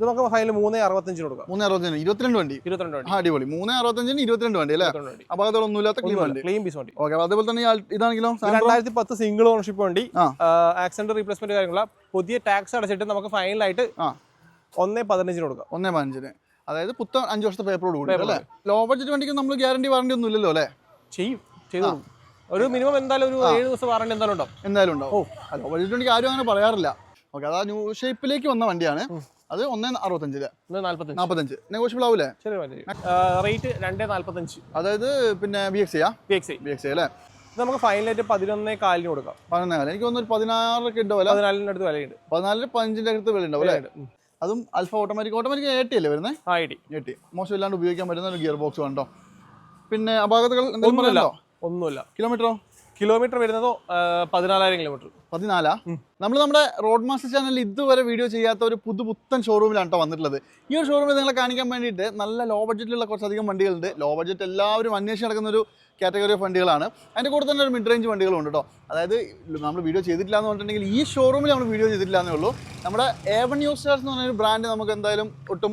ഇത് നമുക്ക് ഫൈനൽ മൂന്ന് അറുപത്തഞ്ചിന് കൊടുക്കാം. മൂന്ന് അറുപത്തഞ്ചിന്. ഇരുപത്തിരണ്ട് വണ്ടി. ഇരുപത്തിരണ്ട് വണ്ടി. അടിപൊളി. മൂന്ന് അറുപത്തഞ്ചിന് ഇരുപത്തിരണ്ട് വണ്ടി അല്ലേ? അപകടങ്ങളൊന്നും ഇല്ലാത്ത ക്ലീൻ വണ്ടി. ക്ലീൻ പീസ് വണ്ടി. ഓക്കെ അതേപോലെ തന്നെ ഇതാണെങ്കിലും? രണ്ടായിരത്തി പത്ത് സിംഗിൾ ഓണർഷിപ്പ് വണ്ടി. ആക്സിഡന്റ് റീപ്ലേസ്മെന്റ് കാര്യങ്ങള. പുതിയ ടാക്സ് അടച്ചിട്ട് നമുക്ക് ഫൈനലായിട്ട് ഒന്നേ പതിനഞ്ചിന് കൊടുക്കാം. ഒന്നേ പതിനഞ്ചിന്. അതായത് പുത്തൻ അഞ്ച് വർഷത്തെ പേപ്പറോട് കൂടി അല്ലേ? ലോ ബഡ്ജറ്റ് വണ്ടിക്ക് നമ്മൾ ഗ്യാരണ്ടി വാറണ്ടി ഒന്നും ഇല്ലല്ലോ അല്ലേ? ചെയ്യും. ചെയ്തു ഒരു മിനിമം എന്തായാലും ഒരു ഏഴ് ദിവസം വാറണ്ടി എന്തായാലും ഉണ്ടോ എന്തായാലും ഉണ്ടാവും. ലോ ബഡ്ജറ്റ് വണ്ടിക്ക് ആരും അങ്ങനെ പറയാറില്ല. ഓക്കെ അതാ ആ ന്യൂ ഷേപ്പിലേക്ക് വന്ന വണ്ടിയാണ്. അത് ഒന്നേ നാല്പത്തഞ്ച്. നാൽപ്പത്തഞ്ച് നെഗോഷ്യബിൾ ആവൂലേ? റേറ്റ് രണ്ടേ നാല്പത്തഞ്ച്. അതായത് പിന്നെ B X B X B X അല്ലേ? നമുക്ക് ഫൈനലായിട്ട് പതിനൊന്നേ കാലിന് കൊടുക്കാം. പതിനൊന്നേ കാലം എനിക്ക് തോന്നുന്നു ഒരു പതിനാറൊക്കെ ഉണ്ട് വില പതിനാലിന്റെ അടുത്ത് വിലയുണ്ട്. പതിനാലിന് പതിനഞ്ചിന്റെ അടുത്ത് വില ഉണ്ടാവും അല്ലേ അതും alpha automatic automatic A T അല്ലേ വരുന്നത് ആ എ ടി മോശമില്ലാണ്ട് ഉപയോഗിക്കാൻ പറ്റുന്ന ഒരു ഗിയർ ബോക്സ് വേണ്ടോ പിന്നെ അപാകതകൾ ഒന്നുമില്ല. കിലോമീറ്ററോ കിലോമീറ്റർ വരുന്നതോ പതിനാലായിരം കിലോമീറ്റർ. പതിനാലാ? നമ്മൾ നമ്മുടെ റോഡ് മാസ്റ്റർ ചാനലിൽ ഇതുവരെ വീഡിയോ ചെയ്യാത്ത ഒരു പുതുപുത്തൻ ഷോറൂമിലാണ് കേട്ടോ വന്നിട്ടുള്ളത്. ഈ ഒരു ഷോറൂമിൽ നിങ്ങളെ കാണിക്കാൻ വേണ്ടിയിട്ട് നല്ല ലോ ബഡ്ജറ്റിലുള്ള കുറച്ചധികം വണ്ടികളുണ്ട്. ലോ ബഡ്ജറ്റ് എല്ലാവരും അന്വേഷിച്ച് നടക്കുന്ന ഒരു കാറ്റഗറി ഓഫ് വണ്ടികളാണ്. അതിന്റെ കൂടെ തന്നെ ഒരു മിഡ് റേഞ്ച് വണ്ടികളുണ്ട് കേട്ടോ അതായത് നമ്മൾ വീഡിയോ ചെയ്തിട്ടില്ല എന്ന് പറഞ്ഞിട്ടുണ്ടെങ്കിൽ ഈ ഷോറൂമിൽ നമ്മൾ വീഡിയോ ചെയ്തിട്ടില്ല എന്നേ ഉള്ളൂ. നമ്മുടെ ഏവൺ ന്യൂസ് സ്റ്റാർസ് എന്ന് പറഞ്ഞൊരു ബ്രാൻഡ് നമുക്ക് എന്തായാലും ഒട്ടും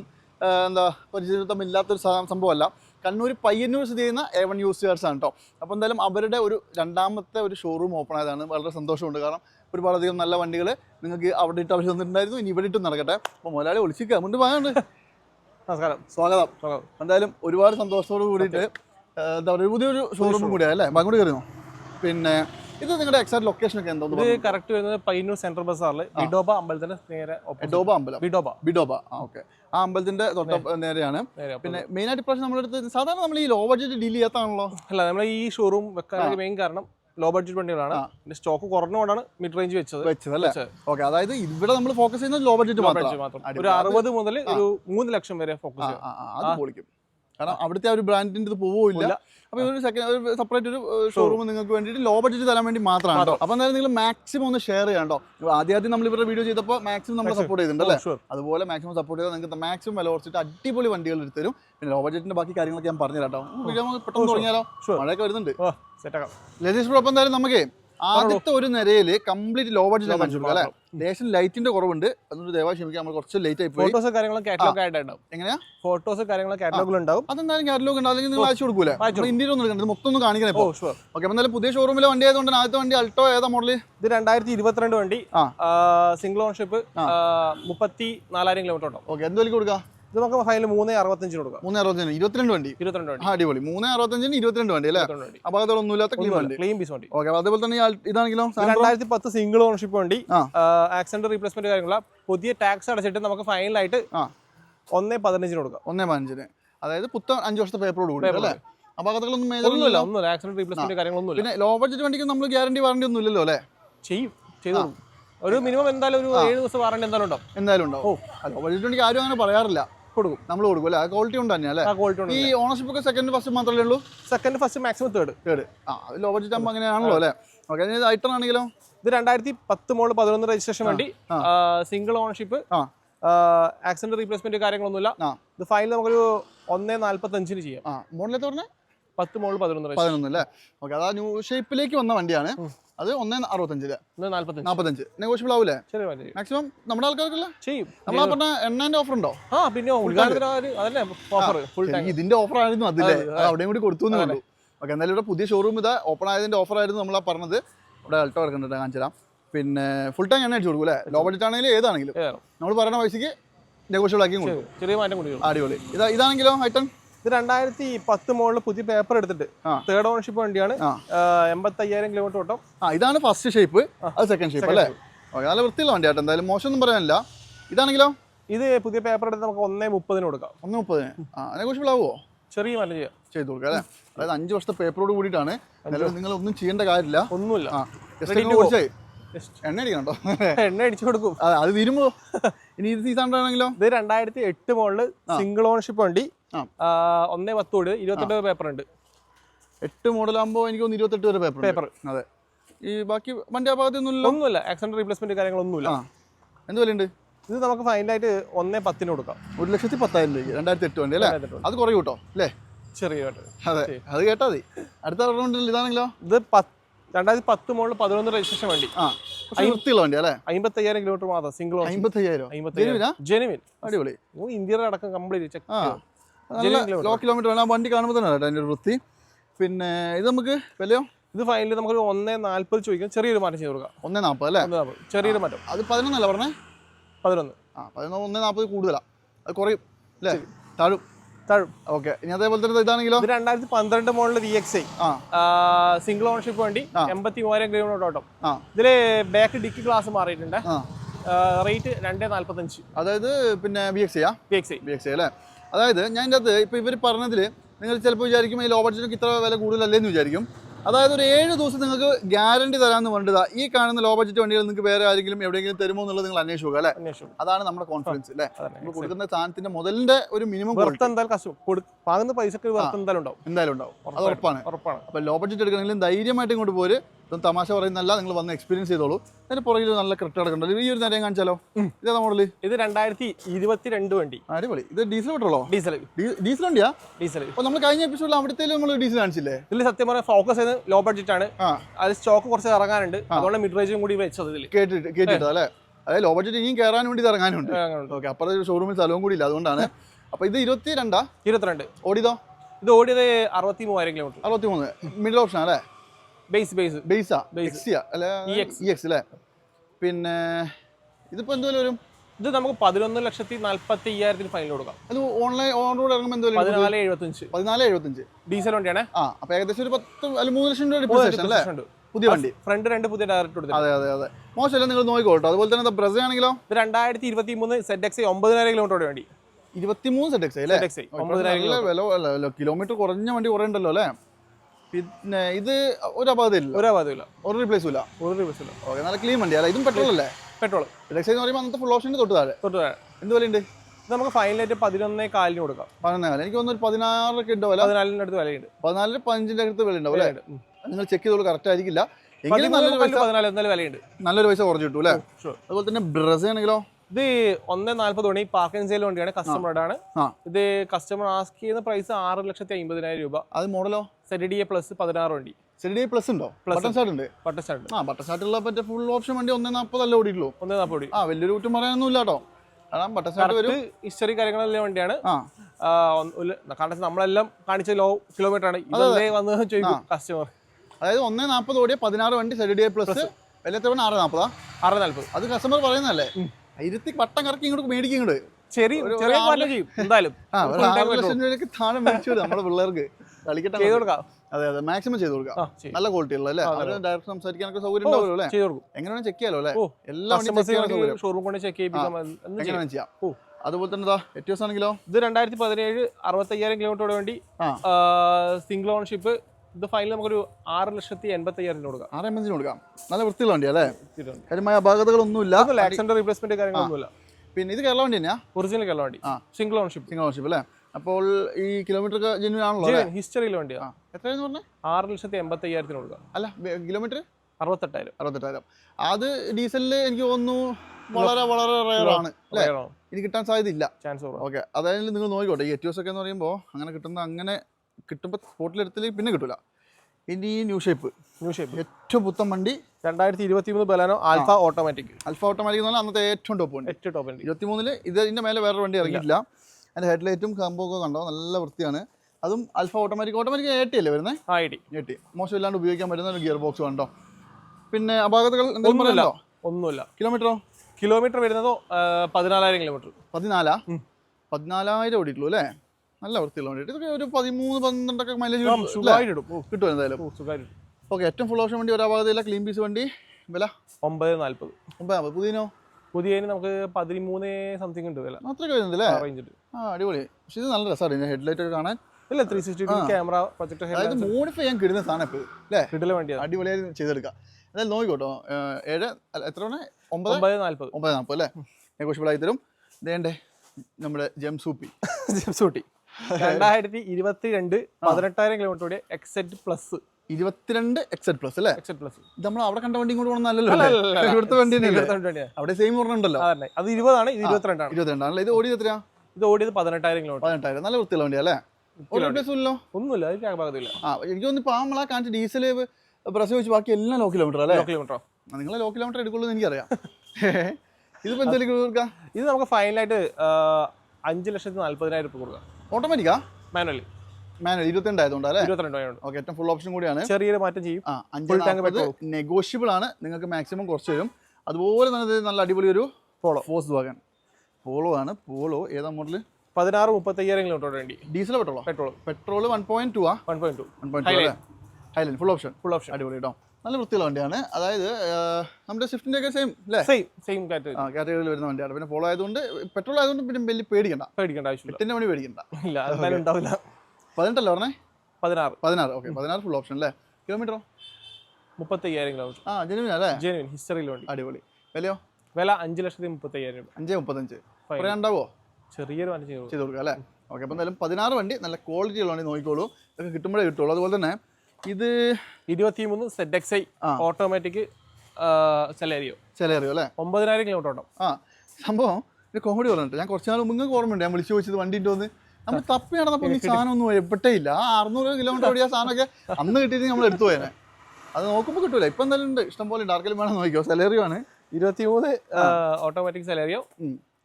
എന്താ പരിചിതത്വം ഇല്ലാത്തൊരു സംഭവമല്ല. കണ്ണൂർ പയ്യന്നൂർ സ്ഥിതി ചെയ്യുന്ന എ വൺ യൂസേഴ്സ് ആണ് കേട്ടോ അപ്പോൾ എന്തായാലും അവരുടെ ഒരു രണ്ടാമത്തെ ഒരു ഷോറൂം ഓപ്പൺ ആയതാണ്. വളരെ സന്തോഷമുണ്ട്. കാരണം ഒരുപാടധികം നല്ല വണ്ടികൾ നിങ്ങൾക്ക് അവിടെ ഇട്ട് ആവശ്യം തന്നിട്ടുണ്ടായിരുന്നു ഇനി ഇവിടെ ഇട്ടും നടക്കട്ടെ. അപ്പോൾ മുതലാളി ഒളിച്ചിക്കുക മുണ്ട് വാങ്ങണ്ട്. നമസ്കാരം. സ്വാഗതം. സ്വാഗതം. എന്തായാലും ഒരുപാട് സന്തോഷത്തോട് കൂടിയിട്ട് എന്താ പറയുക പുതിയൊരു ഷോറൂം കൂടിയാണ് അല്ലേ? അങ്ങോട്ട് കയറുന്നു പിന്നെ ഇത് നിങ്ങളുടെ എക്സാക്ട് ലൊക്കേഷൻ ഒക്കെ ഇത് എന്തോന്ന് കറക്റ്റ് വരുന്നത് പയ്യന്നൂർ സെൻട്രൽ ബസാറിൽ ബിഡോബ അമ്പലത്തിന്റെ നേരെ ബിഡോബ ഡോബ അമ്പലം. ബിഡോബ ബിഡോബ ആ ഓക്കെ ആ അമ്പലത്തിന്റെ തൊട്ട നേരെയാണ്. പിന്നെ മെയിൻ ആയിട്ട് ഇപ്രാവശ്യം നമ്മളെടുത്ത് സാധാരണ നമ്മൾ ഈ ലോ ബഡ്ജറ്റ് ഡീൽ ചെയ്യാത്താണല്ലോ? അല്ല നമ്മൾ ഈ ഷോറൂം വെക്കാൻ മെയിൻ കാരണം ലോ ബഡ്ജറ്റ് വണ്ടികളാണ്. പിന്നെ സ്റ്റോക്ക് കുറഞ്ഞുകൊണ്ടാണ് മിഡ് റേഞ്ച് വെച്ചത്. വെച്ചത് അല്ലേ? ഓക്കെ അതായത് ഇവിടെ നമ്മൾ ഫോക്കസ് ചെയ്യുന്നത് ലോ ബഡ്ജറ്റ് മാത്രം. ഒരു. അറുപത് മുതൽ ഒരു മൂന്ന് ലക്ഷം വരെ ഫോക്കസ് ചെയ്യാം. അത് പൊളിക്കും. കാരണം അവിടുത്തെ ആ ഒരു ബ്രാൻഡിന്റെ ഇത് പോവില്ല ഇല്ല. അപ്പൊ ഒരു സെക്കൻഡ് ഒരു സെപ്പറേറ്റ് ഒരു ഷോറൂം നിങ്ങൾക്ക് വേണ്ടിയിട്ട് ലോ ബഡ്ജറ്റ് തരാൻ വേണ്ടി മാത്രമാണ് കേട്ടോ. അപ്പൊ എന്തായാലും നിങ്ങൾ മാക്സിമം ഒന്ന് ഷെയർ ചെയ്യാം കേട്ടോ. ആദ്യം ആദ്യം നമ്മൾ ഇവരുടെ വീഡിയോ ചെയ്തപ്പോൾ മാക്സിമം നമ്മൾ സപ്പോർട്ട് ചെയ്തിട്ടുണ്ട് അല്ലേ? അതുപോലെ മാക്സിമം സപ്പോർട്ട് ചെയ്താൽ നിങ്ങൾക്ക് മാക്സിമം വില കുറച്ചിട്ട് അടിപൊളി വണ്ടികൾ എടുത്തരും പിന്നെ ലോ ബഡ്ജറ്റിന്റെ ബാക്കി കാര്യങ്ങളൊക്കെ ഞാൻ പറഞ്ഞു കേട്ടോ. വീഡിയോ നമുക്ക് പെട്ടെന്ന് തുടങ്ങിയാലോ? മഴയൊക്കെ വരുന്നുണ്ട്. ലതീഷ് ബ്രോ അപ്പം എന്തായാലും നമുക്ക് ആദ്യത്തെ ഒരു നിരയിൽ കംപ്ലീറ്റ് ലോ ബഡ്ജറ്റ് ആണ് കാണിച്ചു അല്ലേ? ലേശം ലൈറ്റിന്റെ കുറവുണ്ട്. അതുകൊണ്ട് ദയവായി ക്ഷമിക്കാം. നമ്മൾ കുറച്ച് ലേറ്റ് ആയി പോയി. ഫോട്ടോസ് കാര്യങ്ങളും കാറ്റലോഗ് ആയിട്ട് ഉണ്ടാവും. എങ്ങനെയാ? ഫോട്ടോസ് കാര്യങ്ങളും കാറ്റലോഗിൽ ഉണ്ടാവും. അതെന്തായാലും കാറ്റലോഗ് ഉണ്ട്. അല്ലെങ്കിൽ നിങ്ങൾ അയച്ചു കൊടുക്കൂലേ? ഇന്ത്യയിൽ ഒന്നും എടുക്കണ്ട. മൊത്തം ഒന്ന് കാണിക്കണേ ഇപ്പോൾ ഓക്കെ അപ്പം എന്തായാലും പുതിയ ഷോറൂമിലെ വണ്ടി ആയതുകൊണ്ട് ആദ്യത്തെ വണ്ടി അൾട്ടോ ഏതാ മോഡൽ ഇത് രണ്ടായിരത്തി ഇരുപത്തിരണ്ട് വണ്ടി. സിംഗിൾ ഓൺഷിപ്പ് മുപ്പത്തി നാലായിരം കിലോമീറ്റർ ഉണ്ടാവും ഓക്കെ എന്ത് വിലക്ക് കൊടുക്കാം? ഇത് നമുക്ക് ഫൈനൽ മൂന്ന് അറുപത്തഞ്ചിന് കൊടുക്കാം. മൂന്ന് അറുപത്തഞ്ചിന്. ഇരുപത്തിരണ്ട് വണ്ടി. ഇരുപത്തിരണ്ട് വണ്ടി. അടിപൊളി. മൂന്ന് അറുപത്തഞ്ചിന് ഇരുപത്തിരണ്ട് വണ്ടി അല്ലേ? ഇരുപത്തിരണ്ട് ഇല്ലാത്ത ക്ലീൻ വണ്ടി. ക്ലീൻ പീസ് വണ്ടി. ഓക്കെ അതേപോലെ തന്നെ ഇതാണെങ്കിലും? രണ്ടായിരത്തി പത്ത് സിംഗിൾ ഓണർഷിപ്പ് വണ്ടി. ആക്സിഡന്റ് റീപ്ലേസ്മെന്റ് കാര്യങ്ങള. പുതിയ ടാക്സ് അടച്ചിട്ട് നമുക്ക് ഫൈനലായിട്ട് ഒന്നേ പതിനഞ്ചിന് കൊടുക്കാം. ഒന്നേ പതിനഞ്ചിന്. അതായത് പുത്തൻ അഞ്ച് വർഷത്തെ പേപ്പറോട് കൂടി അല്ലേ? അപകടങ്ങളൊന്നും മേജർ ഒന്നുമില്ല ഒന്നുമില്ല. ആക്സിഡന്റ് റീപ്ലേസ്മെന്റ് കാര്യങ്ങളൊന്നുമില്ല പിന്നെ ലോ ബഡ്ജറ്റ് വണ്ടിക്ക് നമ്മൾ ഗ്യാരണ്ടി വാറണ്ടി ഒന്നും ഇല്ലല്ലോ അല്ലേ? ചെയ്യും. ചെയ്തു ഒരു മിനിമം എന്തായാലും ഒരു ഏഴ് ദിവസം വാറണ്ടി എന്തായാലും ഉണ്ടാവും എന്തായാലും ഉണ്ടാവും ലോ ബഡ്ജറ്റ് വണ്ടിക്ക് ആരും അങ്ങനെ പറയാറില്ല. കൊടുക്കും. നമ്മൾ കൊടുക്കും അല്ലേ? ക്വാളിറ്റി ഉണ്ട് തന്നെ അല്ലേ? ക്വാളിറ്റി ഈ ഓണർഷിപ്പ് ഒക്കെ സെക്കൻഡ് ഫസ്റ്റ് മാത്രമേ ഉള്ളൂ? Second first maximum third third ആ ലോ ബഡ്ജറ്റ് ആകുമ്പോൾ അങ്ങനെയാണല്ലോ അല്ലേ? ഓക്കെ അതിന് ഐറ്റം ആണെങ്കിലോ? ഇത് രണ്ടായിരത്തി പത്ത് മോൾ പതിനൊന്ന് രജിസ്ട്രേഷൻ വേണ്ടി സിംഗിൾ ഓണർഷിപ്പ് ആ. ആക്സിഡന്റ് റീപ്ലേസ്മെന്റ് കാര്യങ്ങളൊന്നുമില്ല. ഇത് ഫൈനൽ നമുക്കൊരു ഒന്നേ നാല്പത്തഞ്ചിന് ചെയ്യാം. ആ മോഡലത്തെ പറഞ്ഞേ? പത്ത് മോൾ പതിനൊന്ന് അല്ലേ? ഓക്കെ അത് ആ ന്യൂ ഷേപ്പിലേക്ക് വന്ന വണ്ടിയാണ്. അത് ഒന്നേ അറുപത്തഞ്ചിൽ. നാല്പത്തഞ്ച്. നെഗോഷ്യബിൾ ആവൂലേ? മാക്സിമം നമ്മുടെ ആൾക്കാർക്കല്ലേ? ചെയ്യും. നമ്മൾ പറഞ്ഞ എണ്ണേന്റെ ഓഫർ ഉണ്ടോ? ആ പിന്നെ ഓഫർ ഇതിന്റെ ഓഫർ ആയിരുന്നു അതില്ലേ അവിടെയും കൂടി കൊടുത്തു ഉള്ളൂ. ഓക്കെ എന്തായാലും ഇവിടെ പുതിയ ഷോറൂം ഇതാ ഓപ്പൺ ആയതിന്റെ ഓഫർ ആയിരുന്നു നമ്മളാ പറഞ്ഞത്. ഇവിടെ അൾട്ടോ കിടക്കുന്നുണ്ട് കാണിച്ചു തരാം പിന്നെ ഫുൾ ടൈം എണ്ണ അടിച്ചു കൊടുക്കും അല്ലേ? ലോ ബഡ്ജറ്റ് ആണെങ്കിലും ഏതാണെങ്കിലും. നമ്മൾ പറയുന്ന പൈസക്ക് നെഗോഷ്യബിൾ ആക്കി കൊടുക്കും. ചെറിയ മാറ്റം. അടിപൊളി. ഇതാ ഇതാണെങ്കിലോ ഐറ്റം ഇത് രണ്ടായിരത്തി പത്ത് മോളിൽ പുതിയ പേപ്പർ എടുത്തിട്ട്. തേർഡ് ഓണർഷിപ്പ് വണ്ടിയാണ്. എൺപത്തി അയ്യായിരം കിലോമീറ്റർ ഓട്ടം. ആ ഇതാണ് ഫസ്റ്റ് ഷേപ്പ് അത് സെക്കൻഡ് ഷേപ്പ് അല്ലേ? ഓക്കെ നല്ല വൃത്തിയുള്ള വണ്ടി ആട്ടെ എന്തായാലും മോശമൊന്നും പറയാനില്ല. ഇതാണെങ്കിലോ? ഇത് പുതിയ പേപ്പർ എടുത്ത് നമുക്ക് ഒന്നേ മുപ്പതിന് കൊടുക്കാം. ഒന്ന് മുപ്പതിന്. അതിനെ കുറിച്ച് ആവുമോ ചെറിയ മല ചെയ്യാം. ചെയ്തു കൊടുക്കാം അല്ലേ? അതായത് അഞ്ച് വർഷത്തെ പേപ്പറോട് കൂടിയിട്ടാണ്. നിങ്ങൾ ഒന്നും ചെയ്യേണ്ട കാര്യമില്ല. ഒന്നുമില്ല. എണ്ണ അടിക്കണോ? എണ്ണ അടിച്ചു കൊടുക്കും. അത് തീരുമ്പോ. ഇനി ഇത് സീസൺ ആണെങ്കിലോ? ഇത് രണ്ടായിരത്തി എട്ട് മോളിൽ സിംഗിൾ ഓണർഷിപ്പ് വണ്ടി. ഒന്നേ പത്തോട് ഇരുപത്തെട്ട് പേപ്പർ ഉണ്ട് എട്ട് മോഡലാകുമ്പോൾ എനിക്ക് ഒന്ന് ഇരുപത്തെട്ട് വരെ പേപ്പർ പേപ്പർ. അതെ. ഈ ബാക്കി വണ്ടി അപാകത്തൊന്നും ഇല്ലല്ലോ ഒന്നുമില്ല. ആക്സിഡന്റ് റീപ്ലേസ്മെന്റ് കാര്യങ്ങളൊന്നുമില്ല. ആ. എന്ത് വിലയുണ്ട്? ഇത് നമുക്ക് ഫൈനലായിട്ട് ഒന്നേ പത്തിന് കൊടുക്കാം. ഒരു ലക്ഷത്തി പത്തായിരം രൂപ രണ്ടായിരത്തി എട്ട് വണ്ടി അല്ലേ? അത് കുറയും കേട്ടോ അല്ലേ? ചെറിയ അതെ അത് കേട്ടാ മതി. അടുത്ത റൗണ്ടിൽ ഇതാണെങ്കിലോ? ഇത് പത്ത് രണ്ടായിരത്തി പത്ത് മോളിൽ പതിനൊന്ന് രജിസ്ട്രേഷൻ വണ്ടി. ആ വൃത്തിയുള്ള വണ്ടി അല്ലേ? അമ്പത്തയ്യായിരം കിലോമീറ്റർ മാത്രം സിംഗിൾ അമ്പത്തയ്യായിരം? ജെനുവിൻ. അടിപൊളി. ഇന്ത്യയുടെ അടക്കം കംപ്ലീറ്റ് ചെക്ക്. ആ ലോ കിലോമീറ്റർ ആണ്. ആ വണ്ടി കാണുമ്പോൾ തന്നെ കേട്ടോ അതിന്റെ ഒരു വൃത്തി. പിന്നെ ഇത് നമുക്ക് വിലയോ? ഇത് ഫൈനലി നമുക്ക് ഒന്നേ നാൽപ്പത് ചോദിക്കാം. ചെറിയൊരു മാറ്റം ചെയ്ത് കൊടുക്കാം. ഒന്നേ നാൽപ്പത് അല്ലേ? ചെറിയൊരു മാറ്റം. അത് പതിനൊന്നല്ല പറഞ്ഞേ? പതിനൊന്ന്. ആ പതിനൊന്ന് ഒന്നേ നാൽപ്പത് കൂടുതലാണ് അത് കുറയും അല്ലേ? താഴും. താഴും. ഓക്കെ. ഇനി അതേപോലെ തന്നെ ഇതാണെങ്കിലോ? രണ്ടായിരത്തി പന്ത്രണ്ട് മോഡൽ വി എക്സ് ഐ ആ. സിംഗിൾ ഓണർഷിപ്പ് വേണ്ടി. എൺപത്തി മൂവായിരം കിലോമീറ്റർ ഓട്ടം. ആ. ഇതിൽ ബാക്ക് ഡിക്കി ഗ്ലാസ് മാറിയിട്ടുണ്ട്. റേറ്റ് രണ്ടേ നാല്പത്തഞ്ച്. അതായത് പിന്നെ B X I V X I B X I അല്ലേ? അതായത് ഞാൻ ഇതിന്റെ അകത്ത് ഇപ്പോൾ ഇവർ പറഞ്ഞതിൽ നിങ്ങൾ ചിലപ്പോൾ വിചാരിക്കും ഈ ലോ ബഡ്ജറ്റ് ഇത്ര വില കൂടുതലല്ലേ എന്ന് വിചാരിക്കും. അതായത് ഒരു ഏഴ് ദിവസം നിങ്ങൾക്ക് ഗ്യാരണ്ടി തരാമെന്ന് പറഞ്ഞതാ ഈ കാണുന്ന ലോ ബഡ്ജറ്റ് വണ്ടികൾ നിങ്ങൾക്ക് വേറെ ആരെങ്കിലും എവിടെയെങ്കിലും തരുമോ എന്നുള്ളത് നിങ്ങൾ അന്വേഷിക്കുക അല്ലേ? അതാണ് നമ്മുടെ കോൺഫിഡൻസ് അല്ലേ? നമ്മൾ കൊടുക്കുന്ന സാധനത്തിന്റെ മുതലിന്റെ ഒരു മിനിമം വാങ്ങുന്ന പൈസക്ക് എന്തായാലും ഉണ്ടാവും. എന്തായാലും ഉണ്ടാവും. അത് ഉറപ്പാണ് ഉറപ്പാണ്. അപ്പോൾ ലോ ബഡ്ജറ്റ് എടുക്കണമെങ്കിലും ധൈര്യമായിട്ട് ഇങ്ങോട്ട് പോര്. ഇതൊന്നും തമാശ പറയുന്നല്ല നിങ്ങൾ വന്ന് എക്സ്പീരിയൻസ് ചെയ്തോളൂ. അതിന് പുറകിൽ നല്ല ക്രിപ്റ്റ് കിടക്കണ്ടല്ലോ ഈ ഒരു നേരം കാണിച്ചാലോ? ഇതാ മോഡൽ ഇത് രണ്ടായിരത്തി ഇരുപത്തിരണ്ട് വണ്ടി. അടിപൊളി. ഇത് ഡീസൽ പെട്രോളോ ഡീസൽ ഡീസൽ വണ്ടിയാ? ഡീസൽ അപ്പോൾ നമ്മൾ കഴിഞ്ഞ എപ്പിസോഡിൽ അവിടുത്തെ നമ്മൾ ഡീസൽ കാണിച്ചില്ലേ? ഇതിൽ സത്യം പറഞ്ഞാൽ ഫോക്കസ് ചെയ്ത് ലോ ബഡ്ജറ്റ് ആണ്. അത് സ്റ്റോക്ക് കുറച്ച് ഇറങ്ങാനുണ്ട്. അതുകൊണ്ട് മിഡ് റേഞ്ചും കൂടി വെച്ചത് ഇതിൽ കേട്ടിട്ട് കേട്ടിട്ട് അല്ലേ? അതായത് ലോ ബഡ്ജറ്റ് ഇനിയും കയറാൻ വേണ്ടി ഇറങ്ങാനുണ്ട്. ഓക്കെ അപ്പുറത്തെ ഷോറൂമിൽ സ്ഥലവും കൂടി ഇല്ല അതുകൊണ്ടാണ്. അപ്പോൾ ഇത് ഇരുപത്തി രണ്ടാ ഇരുപത്തിരണ്ട്. ഓടിയതോ? ഇത് ഓടിയത് അറുപത്തി മൂവായിരം കിലോമീറ്റർ അറുപത്തി മൂന്ന് മിഡിൽ ഓപ്ഷൻ അല്ലേ ബേസ് ബേസ് ബേസാ. എക്സിയാ അല്ലെ ഇ എക്സ് അല്ലേ പിന്നെ ഇതിപ്പോ എന്തുപോലെ വരും? ഇത് നമുക്ക് പതിനൊന്ന് ലക്ഷത്തി നാല്പത്തി അയ്യായിരത്തിന് ഫൈനൽ കൊടുക്കാം. അത് ഓൺലൈൻ ഓൺ റോഡ് ഇറങ്ങുമ്പോൾ എന്തുപോലെ പതിനാല് എഴുപത്തഞ്ച് പതിനാല് എഴുപത്തഞ്ച് ഡീസൽ വണ്ടിയാണ്? ആ അപ്പോൾ ഏകദേശം ഒരു പത്ത് അല്ല മൂന്ന് ലക്ഷം രൂപ പുതിയ വണ്ടി. ഫ്രണ്ട് രണ്ട് പുതിയ ഡയറക്റ്റ് കൊടുത്തു അതെ അതെ അതെ. മോശമല്ല നിങ്ങൾ നോക്കിക്കോട്ടോ. അതുപോലെ തന്നെ ബ്രസ ആണെങ്കിലോ? ഇത് രണ്ടായിരത്തി ഇരുപത്തി മൂന്ന് സെഡ് എക്സ് ഒമ്പതിനായിരം കിലോമീറ്റർ വണ്ടി. ഇരുപത്തിമൂന്ന് എക്സ് അല്ലേ? സെഡ് എക്സ് വില അല്ല കിലോമീറ്റർ കുറഞ്ഞ വണ്ടി കുറേ ഉണ്ടല്ലോ അല്ലേ? പിന്നെ ഇത് ഒരു അപകടമില്ല. ഒരു അപകടമില്ല. ഒരു റീപ്ലേസും ഇല്ല. ഒരു റീപ്ലേസില്ല ഓക്കെ നല്ല ക്ലീൻ വണ്ടി അല്ല? ഇതും പെട്രോൾ അല്ലേ? പെട്രോൾ എക്സൈസ് എന്ന് പറയുമ്പോൾ അന്നത്തെ ഫുൾ ഓപ്ഷൻ തൊട്ട് താഴെ. തൊട്ട് താഴെ. എന്ത് വിലയുണ്ട്? നമുക്ക് ഫൈനലായിട്ട് പതിനൊന്നേ കാലിന് കൊടുക്കാം. പതിനൊന്നേ കാലം എനിക്ക് തോന്നുന്നു ഒരു പതിനാറൊക്കെ ഉണ്ടോ വില? പതിനാലിന്റെ അടുത്ത് വിലയുണ്ട്. പതിനാലിന് പതിനഞ്ചിന്റെ അടുത്ത് വില ഉണ്ടാവും അല്ലേ നിങ്ങൾ ചെക്ക് ചെയ്തോളൂ കറക്റ്റ് ആയിരിക്കില്ല. എങ്കിലും നല്ലൊരു പൈസ പതിനാല് എന്നാലും വിലയുണ്ട്. നല്ലൊരു പൈസ കുറച്ച് കിട്ടും അല്ലേ. അതുപോലെ തന്നെ ബ്രസ് ആണെങ്കിലോ ഇത് ഒന്നേ നാല്പത് മണി പാർക്കിംഗ് സെയിൽ വണ്ടിയാണ് കസ്റ്റമറുടെ ആണ് ഇത് കസ്റ്റമർ ആസ്ക് ചെയ്യുന്ന പ്രൈസ് ആറ് ലക്ഷത്തി അമ്പതിനായിരം രൂപ. അത് മോഡലോ? സെഡ് ഡി എ പ്ലസ് പതിനാറ് വണ്ടി. സെഡ് ഡി പ്ലസ് ഉണ്ടോ? ബട്ടൺ സ്റ്റാർട്ട് ഉണ്ട്. പട്ട സ്റ്റാൻഡ് ആ ബട്ടൺ സ്റ്റാർട്ടുള്ള പറ്റ ഫുൾ ഓപ്ഷൻ വണ്ടി ഒന്നേ നാൽപ്പതല്ല ഓടിയിട്ടുള്ളൂ. ഒന്നേ നാൽപ്പത് ഓടി. ആ വലിയൊരു കുറ്റം പറയാനൊന്നും ഇല്ല കേട്ടോ കാരണം ബട്ടൺ സ്റ്റാർട്ട് വരും. ഹിസ്റ്ററി കാര്യങ്ങളെല്ലാം വണ്ടിയാണ്. ഒരു- കാരണം നമ്മളെല്ലാം കാണിച്ച ലോ കിലോമീറ്റർ ആണ്. ഇതല്ലേ വന്ന് ചോദിക്കും കസ്റ്റമർ അതായത് ഒന്നേ നാൽപ്പത് ഓടിയ പതിനാറ് വണ്ടി സെഡ് ഡി പ്ലസ് വലിയ ആറ് നാൽപ്പതാ ആറ് നാൽപ്പത് അത് കസ്റ്റമർ പറയുന്നതല്ലേ? ഇരുത്തി പട്ടം കറക്കി ഇങ്ങോട്ട് മേടിക്കും ഇങ്ങോട്ട്. ചെറിയ ചെറിയ മാറ്റം ചെയ്യും. എന്തായാലും ആ ഒരു ആറ് ലക്ഷം രൂപയ്ക്ക് താഴെ മേടിച്ചു വരും നമ്മുടെ പിള്ളേർക്ക്. കളിക്കട്ടെ ചെയ്ത് കൊടുക്കാം. അതെ അതെ. മാക്സിമം ചെയ്ത് കൊടുക്കാം. നല്ല ക്വാളിറ്റി ഉള്ള അല്ലേ? അവർ ഡയറക്റ്റ് സംസാരിക്കാനൊക്കെ സൗകര്യം ഉണ്ടാവുമല്ലോ അല്ലേ? ചെയ്ത് കൊടുക്കും. എങ്ങനെ ചെക്ക് ചെയ്യാലോ അല്ലേ? എല്ലാ ഷോറൂം കൊണ്ട് ചെക്ക് ചെയ്യിപ്പിക്കാം. എന്ന് എങ്ങനെ ചെയ്യും. അതുപോലെ തന്നെ ഏറ്റവും ആണെങ്കിലോ ഇത് രണ്ടായിരത്തി പതിനേഴ് അറുപത്തയ്യായിരം കിലോമീറ്ററോട് വേണ്ടി സിംഗിൾ ഓൺഷിപ്പ് ഇത് ഫൈനൽ നമുക്കൊരു ആറ് ലക്ഷത്തി എൺപത്തി അയ്യായിരത്തിന് കൊടുക്കാം. ആറ് എം എഞ്ചിന് കൊടുക്കാം. നല്ല വൃത്തിയുള്ള വണ്ടി അല്ലേ. കാര്യമായ അപാകതകളൊന്നുമില്ല. ആക്സിഡന്റ് റീപ്ലേസ്മെന്റ് കാര്യങ്ങളൊന്നുമില്ല. പിന്നെ ഇത് കേരള വണ്ടി തന്നെയാ ഒറിജിനൽ കേരള വണ്ടി. ആ. സിംഗിൾ ഓൺഷിപ്പ് സിംഗിൾ ഓൺഷിപ്പ് അല്ലേ? അപ്പോൾ ഈ കിലോമീറ്റർ ജെന്യൂൻ ആണല്ലോ ഹിസ്റ്ററിയിൽ വണ്ടിയാ. എത്ര എത്രയെന്ന് പറഞ്ഞാൽ ആറ് ലക്ഷത്തി എൺപത്തി അയ്യായിരത്തിന് കൊടുക്കാം. അല്ല കിലോമീറ്റർ അറുപത്തെട്ടായിരം. അറുപത്തെട്ടായിരം. അത് ഡീസലിൽ എനിക്ക് തോന്നുന്നു വളരെ വളരെ റയർ ആണ് അല്ലേ? ഇനി കിട്ടാൻ സാധ്യതയില്ല. ചാൻസ് ഓക്കെ അതായത് നിങ്ങൾ നോക്കിക്കോട്ടെ. ഈ എറ്റിയോസ് ഒക്കെ എന്ന് പറയുമ്പോൾ അങ്ങനെ കിട്ടുന്ന അങ്ങനെ കിട്ടുമ്പോൾ സ്പോട്ടിലെടുത്തിൽ പിന്നെ കിട്ടില്ല ഇനി ഈ ന്യൂ ഷേപ്പ് ന്യൂ ഷേപ്പ് ഏറ്റവും പുത്തൻ വണ്ടി രണ്ടായിരത്തി ഇരുപത്തി മൂന്ന് Baleno alpha automatic. Alpha automatic എന്ന് പറഞ്ഞാൽ അന്നത്തെ ഏറ്റവും ടോപ്പ് വണ്ടി. ഏറ്റവും ടോപ്പ് വണ്ടി. ഇരുപത്തി മൂന്നിൽ ഇത് ഇതിന്റെ മേലെ വേറെ വണ്ടി ഇറങ്ങിയിട്ടില്ല. അതിന്റെ ഹെഡ്ലൈറ്റും കമ്പൊക്കെ കണ്ടോ? നല്ല വൃത്തിയാണ്. അതും alpha automatic. Automatic A T അല്ലേ വരുന്നത് ആ ഐ ടി എ ടി മോശമില്ലാണ്ട് ഉപയോഗിക്കാൻ പറ്റുന്ന ഒരു ഗിയർ ബോക്സ് കണ്ടോ? പിന്നെ അപാകതകൾ എന്തെങ്കിലും ഒന്നുമില്ല. പറയണ്ടോ ഒന്നുമില്ല. കിലോമീറ്ററോ? കിലോമീറ്റർ വരുന്നതോ പതിനാലായിരം കിലോമീറ്റർ. പതിനാലാ. പതിനാലായിരം ഓടിയിട്ടുള്ളൂ അല്ലേ? നല്ല വൃത്തിയുള്ള വണ്ടി ഇതൊക്കെ ഒരു പതിമൂന്ന് പന്ത്രണ്ടൊക്കെ മൈലേജ് കിട്ടും എന്തായാലും. ഓക്കെ ഏറ്റവും ഫുൾ ഓപ്ഷൻ വണ്ടി ഒരാ ഭാഗത്തില്ല ക്ലീൻ പീസ് വണ്ടി വില? ഒമ്പത് നാല്പത്. ഒമ്പത് പുതിയനോ പുതിയതിന്? നമുക്ക് പതിമൂന്ന് സംതിങ് ഉണ്ട് വില. അത്രയൊക്കെ വരുന്നില്ലേ അല്ലേ? റേഞ്ച് ഉണ്ട്. ആ അടിപൊളി. പക്ഷേ ഇത് നല്ല രസമാണ് ഹെഡ് ഹെഡ്ലൈറ്റ് ഒക്കെ കാണാൻ. ഇല്ല ത്രീ സിക്സ്റ്റി ക്യാമറ പ്രൊജക്ടർ അതായത് മോഡിഫൈ ചെയ്യാൻ കിടുന്ന സാധനം ഇപ്പോൾ അല്ലേ? കിടില വണ്ടിയാണ്. അടിപൊളിയായി ചെയ്തെടുക്കാം. എന്തായാലും നോക്കിക്കോട്ടോ ഏഴ് എത്ര വേണേ ഒമ്പത്? ഒമ്പത് നാൽപ്പത് ഒമ്പത് നാൽപ്പത് അല്ലേ? നെഗോഷ്യബിൾ ആയി തരും. ഇതേണ്ടേ നമ്മുടെ ജെം സൂപ്പി സൂട്ടി രണ്ടായിരത്തി ഇരുപത്തി രണ്ട് പതിനെട്ടായിരം കിലോമീറ്റർ എക്സെറ്റ് പ്ലസ് ഇരുപത്തിരണ്ട് എക്സെറ്റ് പ്ലസ് അല്ലേ? എക്സെറ്റ് പ്ലസ് നമ്മൾ അവിടെ കണ്ട വണ്ടി ഇങ്ങോട്ട് പോകണമെന്നല്ലോ നല്ലല്ലോ ഇവിടുത്തെ വണ്ടി അവിടെ സെയിം പറഞ്ഞുണ്ടല്ലോ അതന്നെ അത് ഇരുപതാണ് ഇത് ഇരുപത്തിരണ്ടാണ്. ഇരുപത്തിരണ്ടാണ് ഇത് ഓടിയത് എത്രയാ? ഇത് ഓടിയത് പതിനെട്ടായിരം കിലോമീറ്റർ പതിനെട്ടായിരം. നല്ല വൃത്തിയുള്ള വണ്ടി. അല്ലേ ഒന്നുമില്ല ആ എനിക്ക് ഒന്ന് ഇപ്പോൾ നമ്മളാ കാണിച്ച ഡീസൽ പ്രസവിച്ച് വെച്ച് ബാക്കി എല്ലാം ലോ കിലോമീറ്റർ അല്ലേ? കിലോമീറ്ററോ നിങ്ങൾ ലോ കിലോമീറ്റർ എടുക്കുള്ളൂ എന്ന് എനിക്കറിയാം. ഇതിപ്പോൾ എന്തെങ്കിലും കൊടുക്കാം? ഇത് നമുക്ക് ഫൈനലായിട്ട് അഞ്ച് ലക്ഷത്തി നാല്പതിനായിരം രൂപ കൊടുക്കാം. ഓട്ടോമാറ്റിക്കാ മാനുവലി മാനുവൽ ഇരുപത്തിരണ്ട് ആയതുകൊണ്ട് അല്ലേ? ഇരുപത്തിരണ്ട് ഓക്കെ ഏറ്റവും ഫുൾ ഓപ്ഷൻ കൂടിയാണ്. ചെറിയൊരു മാറ്റം ചെയ്യും. ആ അഞ്ച് ടാങ്ക് നെഗോഷ്യബിൾ ആണ്. നിങ്ങൾക്ക് മാക്സിമം കുറച്ച് വരും അതുപോലെ തന്നെ നല്ല അടിപൊളി ഒരു പോളോ ഫോഴ്സ് വാഗൻ പോളോ ആണ്. പോളോ ഏതാ മോഡൽ പതിനാറ് മുപ്പത്തയ്യായിരം കിലോമീറ്റർ വേണ്ടി diesel പെട്രോളോ petrol petrol one point two ആ? One point two one point two അല്ലേ? Highline full option full option അടിപൊളി കേട്ടോ നല്ല വൃത്തിയുള്ള വണ്ടിയാണ്. അതായത് നമ്മുടെ സ്വിഫ്റ്റിന്റെ ഒക്കെ സെയിം അല്ലേ സെയിം സെയിം കാറ്റഗറി ആ കാറ്റഗറിയിൽ വരുന്ന വണ്ടിയാണ്. പിന്നെ പോളോ ആയതുകൊണ്ട് പെട്രോൾ ആയതുകൊണ്ട് പിന്നെ വലിയ പേടിക്കണ്ട. പേടിക്കേണ്ട ആവശ്യമില്ല. എട്ടിന്റെ വണ്ടി പേടിക്കണ്ട. ഇല്ല എന്തായാലും ഉണ്ടാവില്ല. പതിനെട്ടല്ലേ പറഞ്ഞേ? പതിനാറ്. പതിനാറ്. ഓക്കെ പതിനാറ് ഫുൾ ഓപ്ഷൻ അല്ലേ കിലോമീറ്ററോ മുപ്പത്തയ്യായിരം കിലോമീറ്റർ ആ ജനുവിൻ അല്ലേ ജെനുവിൻ ഹിസ്റ്ററിയിൽ വേണ്ടി. അടിപൊളി. വിലയോ? വില അഞ്ച് ലക്ഷത്തി മുപ്പത്തയ്യായിരം രൂപ. അഞ്ച് മുപ്പത്തഞ്ച്. ചെറിയൊരു വണ്ടി ചെയ്ത് കൊടുക്കാം. അല്ലേ? ഓക്കെ അപ്പം എന്തായാലും പതിനാറ് വണ്ടി നല്ല ക്വാളിറ്റി ഉള്ള വണ്ടി നോക്കിക്കോളൂ. ഇതൊക്കെ കിട്ടുമ്പോഴേ കിട്ടുള്ളൂ. അതുപോലെ തന്നെ ഇത് ഇരുപത്തിമൂന്ന് Z X I automatic Celerio ചില അല്ലേ? ഒമ്പതിനായിരം കിലോമീറ്റർ ഓട്ടം. ആ സംഭവം ഒരു കോമഡി പറഞ്ഞിട്ട് ഞാൻ കുറച്ച് നാൾ നിങ്ങൾക്ക് ഓർമ്മയുണ്ട് ഞാൻ വിളിച്ചു ചോദിച്ചത് വണ്ടിന്റെ ഒന്ന്. നമ്മൾ തപ്പി നടന്നപ്പോൾ ഈ സാധനം ഒന്നും എവിടെ ഇല്ല ആ അറുന്നൂറ് കിലോമീറ്റർ ഓടിയ സാധനമൊക്കെ അന്ന് കിട്ടിയിട്ട് നമ്മൾ എടുത്തു പോയേനെ. അത് നോക്കുമ്പോൾ കിട്ടൂല. ഇപ്പം എന്തായാലും ഉണ്ട്. ഇഷ്ടം പോലെ ഉണ്ട്. ആർക്കെങ്കിലും വേണം നോക്കിയോ സെലറിയോ ആണ്. ഇരുപത്തിമൂന്ന് ഓട്ടോമാറ്റിക് സെലേറിയോ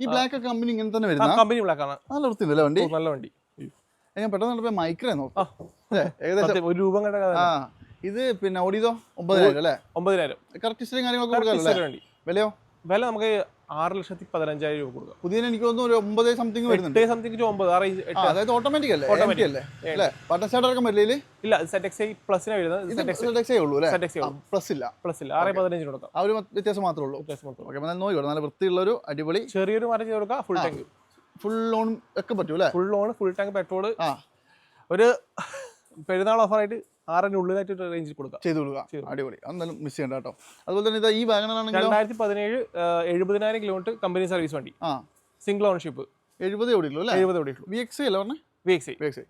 ഈ ബ്ലാക്ക് കമ്പനി ഇങ്ങനെ തന്നെ വരുന്ന? കമ്പനി ബ്ലാക്ക് ആണ്. നല്ല വൃത്തിയില്ലല്ലേ വണ്ടി? നല്ല വണ്ടി. ഞാൻ പെട്ടെന്ന് മൈക്രോ നോക്കും. ഏകദേശം സത്യം, ഒരു രൂപം കണ്ട കഥ ഇത് പിന്നെ ഓടിയതോ? ഒമ്പതിനായിരം അല്ലേ? ഒമ്പതിനായിരം. കറക്റ്റ് ഹിസ്റ്ററിയും കാര്യങ്ങളൊക്കെ കൊടുക്കാമല്ലോ വേണ്ടി. വിലയോ? വില നമുക്ക് ആറ് ലക്ഷത്തി പതിനഞ്ചായിരം രൂപ കൊടുക്കാം. പുതിയ എനിക്ക് തോന്നുന്നു ഒരു ഒമ്പത് സംതിങ് വരുന്നുണ്ട്. സംതിങ് ടു ഒമ്പത് ആറ് എട്ട്. അതായത് ഓട്ടോമാറ്റിക് അല്ലേ? ഓട്ടോമാറ്റിക് അല്ലേ? അല്ലേ? ബട്ടൺ സ്റ്റാർട്ട് ഇറക്കാൻ പറ്റില്ല ഇല്ല സെറ്റ് എക്സ് ഐ പ്ലസിന് വരുന്നത് ഉള്ളൂ അല്ലേ? സെറ്റ് എക്സ് പ്ലസ് ഇല്ല. പ്ലസ് ഇല്ല. ആറ് പതിനഞ്ചിന് കൊടുക്കാം. ആ ഒരു വ്യത്യാസം മാത്രമേ ഉള്ളൂ. വ്യത്യാസം മാത്രം ഓക്കെ എന്നാൽ നോക്കിക്കോ. നല്ല വൃത്തിയുള്ള ഒരു അടിപൊളി ചെറിയൊരു മാറ്റം ചെയ്ത് കൊടുക്കാം. ഫുൾ ടാങ്ക് ഫുൾ ലോൺ ഒക്കെ പറ്റും അല്ലേ? Full loan full tank petrol ആ. ഒരു പെരുന്നാൾ ഓഫറായിട്ട് ആറിന് ഉള്ളിലായിട്ട് ഒരു റേഞ്ചിൽ കൊടുക്കാം. ചെയ്തു കൊടുക്കുക അടിപൊളി. അതെന്തായാലും മിസ് ചെയ്യണ്ട കേട്ടോ. അതുപോലെ തന്നെ ഇതാ ഈ വാഗണർ ആണെങ്കിൽ രണ്ടായിരത്തി പതിനേഴ് എഴുപതിനായിരം കിലോമീറ്റർ കമ്പനി സർവീസ് വണ്ടി. ആ. സിംഗിൾ ഓണർഷിപ്പ് എഴുപതേ ഓടിയുള്ളൂ അല്ലേ? എഴുപത് ഓടിയിട്ടുള്ളൂ. വി എക്സ് അല്ലേ പറഞ്ഞേ? വി എക്സ് വി എക്സ്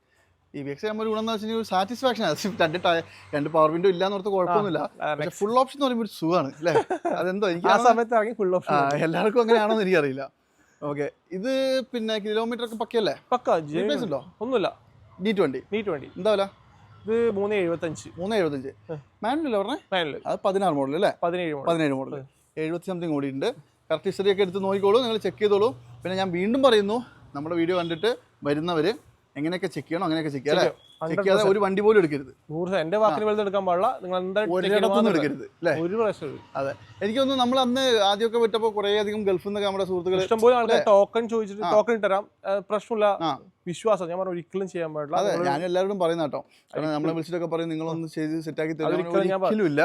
ഈ വി എക്സ് ആകുമ്പോൾ ഒരു ഗുണം എന്ന് വെച്ചാൽ സാറ്റിസ്ഫാക്ഷൻ രണ്ട് ടയർ രണ്ട് പവർ വിൻഡോ ഇല്ലാന്ന് ഓർത്ത് കുഴപ്പമൊന്നുമില്ല. ഫുൾ ഓപ്ഷൻ എന്ന് പറയുമ്പോൾ ഒരു സുഖമാണ് അല്ലേ? അതെന്തോ എനിക്ക് ആ സമയത്ത് ഇറങ്ങി ഫുൾ ഓപ്ഷൻ എല്ലാവർക്കും അങ്ങനെയാണോന്ന് എനിക്കറിയില്ല. ഓക്കെ ഇത് പിന്നെ കിലോമീറ്റർ ഒക്കെ പക്കയല്ലേ? പക്ക. ഉണ്ടോ? ഒന്നുമില്ല. ഡി ട്വന്റി ഡി ട്വന്റി എന്താ വില? ഇത് മൂന്ന് എഴുപത്തഞ്ച്. മൂന്ന് എഴുപത്തഞ്ച്. മാനുവൽ പറഞ്ഞേ? മാനുവൽ. അത് പതിനാറ് മോഡൽ അല്ലേ? പതിനേഴ് പതിനേഴ് മോഡൽ എഴുപത്തി സംതിങ് ഓടിയിട്ടുണ്ട് കറക്റ്റ് ഹിസ്റ്ററി ഒക്കെ എടുത്ത് നോക്കിക്കോളൂ. നിങ്ങൾ ചെക്ക് ചെയ്തോളൂ. പിന്നെ ഞാൻ വീണ്ടും പറയുന്നു. നമ്മുടെ വീഡിയോ കണ്ടിട്ട് വരുന്നവർ എങ്ങനെയൊക്കെ ചെക്ക് ചെയ്യണം അങ്ങനെയൊക്കെ ചെക്ക് ചെയ്യാം അല്ലേ? ചെക്ക് ഒരു വണ്ടി പോലും എടുക്കരുത്. നൂറ് എന്റെ വാക്കിന് വെള്ളം എടുക്കാൻ പാടില്ല. നിങ്ങൾ എന്തായാലും എടുക്കരുത് അല്ലേ? ഒരു പ്രശ്നമില്ല അതെ. എനിക്ക് തോന്നുന്നു നമ്മൾ അന്ന് ആദ്യമൊക്കെ വിട്ടപ്പോൾ കുറേ അധികം ഗൾഫിൽ നിന്നൊക്കെ നമ്മുടെ സുഹൃത്തുക്കൾ ഇഷ്ടംപോലെ ആൾക്കാർ ടോക്കൺ ചോദിച്ചിട്ട് ടോക്കൺ ഇട്ടരാം പ്രശ്നമില്ല. വിശ്വാസം. ഞാൻ പറഞ്ഞു ഒരിക്കലും ചെയ്യാൻ പാടില്ല. അതെ ഞാൻ എല്ലാവരോടും പറയുന്ന കേട്ടോ കാരണം നമ്മളെ വിളിച്ചിട്ടൊക്കെ പറയും നിങ്ങളൊന്ന് ചെയ്ത് സെറ്റ് ആക്കി അതൊരിക്കലും ഞാൻ ഒരിക്കലും ഇല്ല.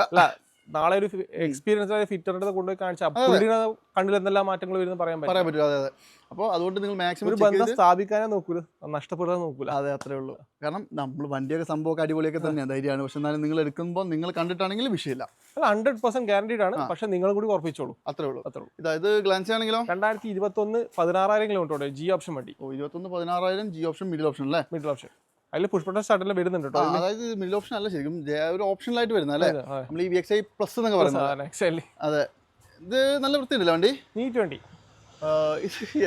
നാളെ ഒരു എക്സ്പീരിയൻസ് ഫിറ്ററിന്റെ കൊണ്ടുപോയി കാണിച്ചാൽ പുള്ളിയുടെ കണ്ണിൽ എന്തെല്ലാം മാറ്റങ്ങൾ വരുന്ന പറയാൻ പറ്റും പറയാൻ പറ്റും അതെ അതെ. അപ്പോൾ അതുകൊണ്ട് നിങ്ങൾ മാക്സിമം ഒരു ബന്ധം സ്ഥാപിക്കാനേ നോക്കൂല നഷ്ടപ്പെടാൻ നോക്കൂല. അതെ അത്രേ ഉള്ളൂ. കാരണം നമ്മൾ വണ്ടിയൊക്കെ സംഭവമൊക്കെ അടിപൊളിയൊക്കെ തന്നെയാണ് ധൈര്യമാണ്. പക്ഷെ എന്നാലും നിങ്ങൾ എടുക്കുമ്പോൾ നിങ്ങൾ കണ്ടിട്ടാണെങ്കിൽ വിഷയമില്ല. അല്ല ഹൺഡ്രഡ് പെർസെന്റ് ഗ്യാരണ്ടീഡ് ആണ്. പക്ഷെ നിങ്ങളും കൂടി ഉറപ്പിച്ചോളൂ. അത്രേ ഉള്ളൂ. അത്രേ ഉള്ളൂ. ഇതായത് ഗ്ലാൻസ് ആണെങ്കിലോ? രണ്ടായിരത്തി ഇരുപത്തൊന്ന് പതിനാറായിരം കിലോമീറ്റർ ജി ഓപ്ഷൻ വണ്ടി. ഓ ഇരുപത്തൊന്ന് പതിനാറായിരം ജി ഓപ്ഷൻ മിഡിൽ ഓപ്ഷൻ അല്ലേ? മിഡിൽ ഓപ്ഷൻ അതിൽ പുഷ്പട്ടം സ്റ്റാർട്ടിൽ വരുന്നുണ്ട് കേട്ടോ അതായത് മിഡിൽ ഓപ്ഷൻ അല്ല ശരിക്കും. ഒരു ഓപ്ഷനിലായിട്ട് വരുന്ന അല്ലേ? നമ്മൾ ഈ വി എക്സ് ഐ പ്ലസ് എന്നൊക്കെ പറയുന്നത്. അതെ. ഇത് നല്ല വൃത്തിയുണ്ടല്ലോ വണ്ടി? നീറ്റ് വണ്ടി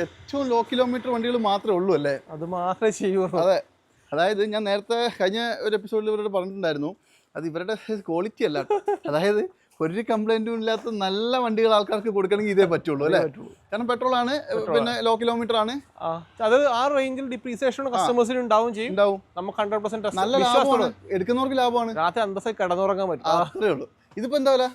ഏറ്റവും ലോ കിലോമീറ്റർ വണ്ടികൾ മാത്രമേ ഉള്ളൂ അല്ലേ? അത് മാത്രമേ ചെയ്യുള്ളൂ. അതെ. അതായത് ഞാൻ നേരത്തെ കഴിഞ്ഞ ഒരു എപ്പിസോഡിൽ ഇവരോട് പറഞ്ഞിട്ടുണ്ടായിരുന്നു. അത് ഇവരുടെ ക്വാളിറ്റി അല്ല അതായത് ഒരു കംപ്ലൈന്റും ഇല്ലാത്ത നല്ല വണ്ടികൾ ആൾക്കാർക്ക് കൊടുക്കണമെങ്കിൽ ഇതേ പറ്റുള്ളൂ അല്ലേ? കാരണം പെട്രോൾ ആണ് പിന്നെ ലോ കിലോമീറ്റർ ആണ്. അത് ആ റേഞ്ചിൽ ഡിപ്രീസിയേഷൻ കസ്റ്റമേഴ്സിന് ഉണ്ടാവും ചെയ്യും. നമുക്ക് ഹൺഡ്രഡ് പെർസെന്റ് നല്ല ലാഭമാണ്. എടുക്കുന്നവർക്ക് ലാഭമാണ്. രാത്രി അന്തസ്സായി കടന്നുറങ്ങാൻ പറ്റും. അത്രേ ഉള്ളൂ. ഇതിപ്പോ എന്താ വില?